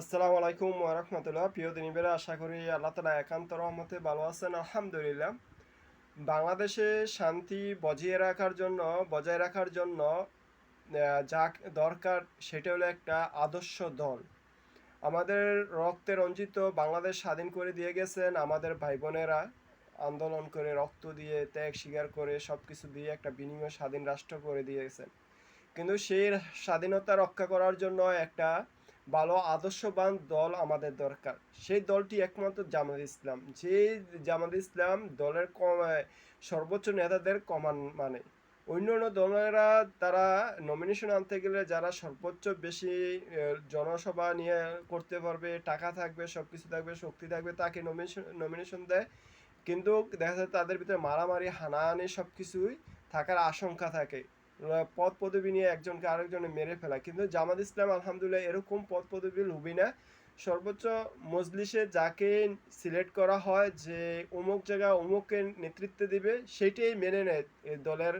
আসসালামু আলাইকুম ওরহমতুল্লাহ প্রিয় দিনীবেরা, আশা করি আল্লাহ তালা একান্ত রহমতে ভালো আছেন, আলহামদুলিল্লাহ। বাংলাদেশে শান্তি বজিয়ে রাখার জন্য, বজায় রাখার জন্য যা দরকার সেটা হলো একটা আদর্শ দল। আমাদের রক্তে রঞ্জিত বাংলাদেশ স্বাধীন করে দিয়ে গেছেন আমাদের ভাই বোনেরা আন্দোলন করে রক্ত দিয়ে, ত্যাগ স্বীকার করে সব কিছু দিয়ে একটা বিনিময় স্বাধীন রাষ্ট্র করে দিয়েছেন। কিন্তু সেই স্বাধীনতা রক্ষা করার জন্য একটা ভালো আদর্শবান দল আমাদের দরকার। সেই দলটি একমাত্র জামাত ইসলাম। যে জামাত ইসলাম দলের সর্বোচ্চ নেতাদের কমান মানে। অন্য অন্য দলেরা তারা নমিনেশন আনতে গেলে যারা সর্বোচ্চ বেশি জনসভা নিয়ে করতে পারবে, টাকা থাকবে সব কিছু থাকবে, শক্তি থাকবে, তাকে নমিনেশন নমিনেশন দেয়। কিন্তু দেখা যায় তাদের ভিতরে মারামারি, হানাহানি সব কিছুই থাকার আশঙ্কা থাকে। পদ পদবি নিয়ে একজনকে আরেকজনে মেরে ফেলা কিন্তু জামাত ইসলাম, আলহামদুলিল্লাহ, এরকম পদ পদবি লুবি না। সর্বোচ্চ মজলিসে যাকে সিলেক্ট করা হয় যে অমুক জায়গা অমুককে নেতৃত্ব দিবে, সেটাই মেনে নেয় দলের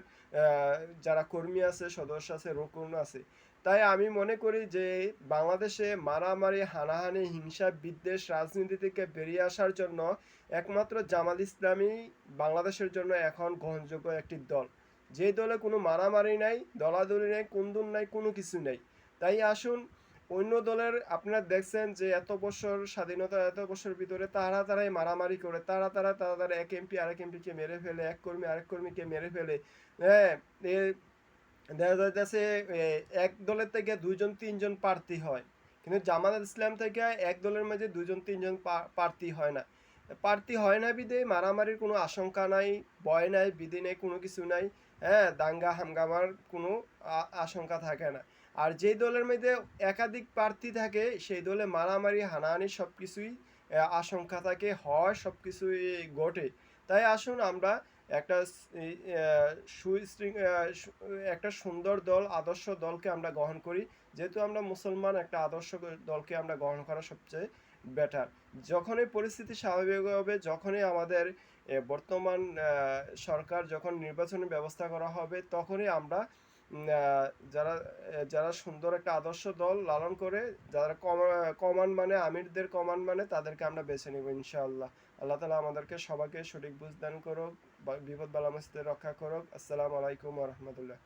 যারা কর্মী আছে, সদস্য আছে, রকুন আছে। তাই আমি মনে করি যে বাংলাদেশে মারামারি, হানাহানি, হিংসা, বিদ্বেষ রাজনীতি থেকে বেরিয়ে আসার জন্য একমাত্র জামাত ইসলামী বাংলাদেশের জন্য এখন গ্রহণযোগ্য একটি দল। যে দলে কোনো মারামারি নাই দলাদলি নাই কুন্দুন নাই কোনো কিছু নেই। তাই আসুন অন্য দলের আপনারা দেখছেন যে এত বছর স্বাধীনতা এত বছর ভিতরে তারা তারাই মারামারি করে তারা তারা তারা তারা এক এমপি আরেক এমপিকে মেরে ফেলে এক কর্মী আরেক কর্মীকে মেরে ফেলে। হ্যাঁ দেখা এ, এক দলের থেকে দুইজন তিনজন প্রার্থী হয়। কিন্তু জামাত ইসলাম থেকে এক দলের মাঝে দুইজন তিনজন প্রার্থী হয় না। প্রার্থী হয় না বিদে, মারামারির কোনো আশঙ্কা নাই ভয় নাই, বিধি নেই, কোনো কিছু নাই হ্যাঁ দাঙ্গা হাঙ্গামার কোনো আশঙ্কা থাকে না। আর যেই দলের মধ্যে একাধিক প্রার্থী থাকে, সেই দলে মারামারি, হানাহানি সব কিছুই আশঙ্কা থাকে, হয় সব কিছুই ঘটে। তাই আসুন আমরা একটা স- এই, আহ, সুশৃং- আহ, সু- একটা সুন্দর দল আদর্শ দলকে আমরা গ্রহণ করি। যেহেতু আমরা মুসলমান একটা আদর্শ দলকে আমরা গ্রহণ করা সবচেয়ে বেটার যখনই পরিস্থিতি স্বাভাবিক হবে যখনই আমাদের বর্তমান সরকার যখন নির্বাচনী ব্যবস্থা করা হবে তখনই আমরা যারা যারা সুন্দর একটা আদর্শ দল লালন করে, যারা কমান মানে আমিরদের কমান মানে তাদেরকে আমরা বেছে নেব, ইনশাআল্লাহ। আল্লাহ তালা আমাদেরকে সবাইকে সঠিক বুঝদান করুক বিপদ বালা রক্ষা করুক। আসসালামু আলাইকুম রহমতুল্লাহ।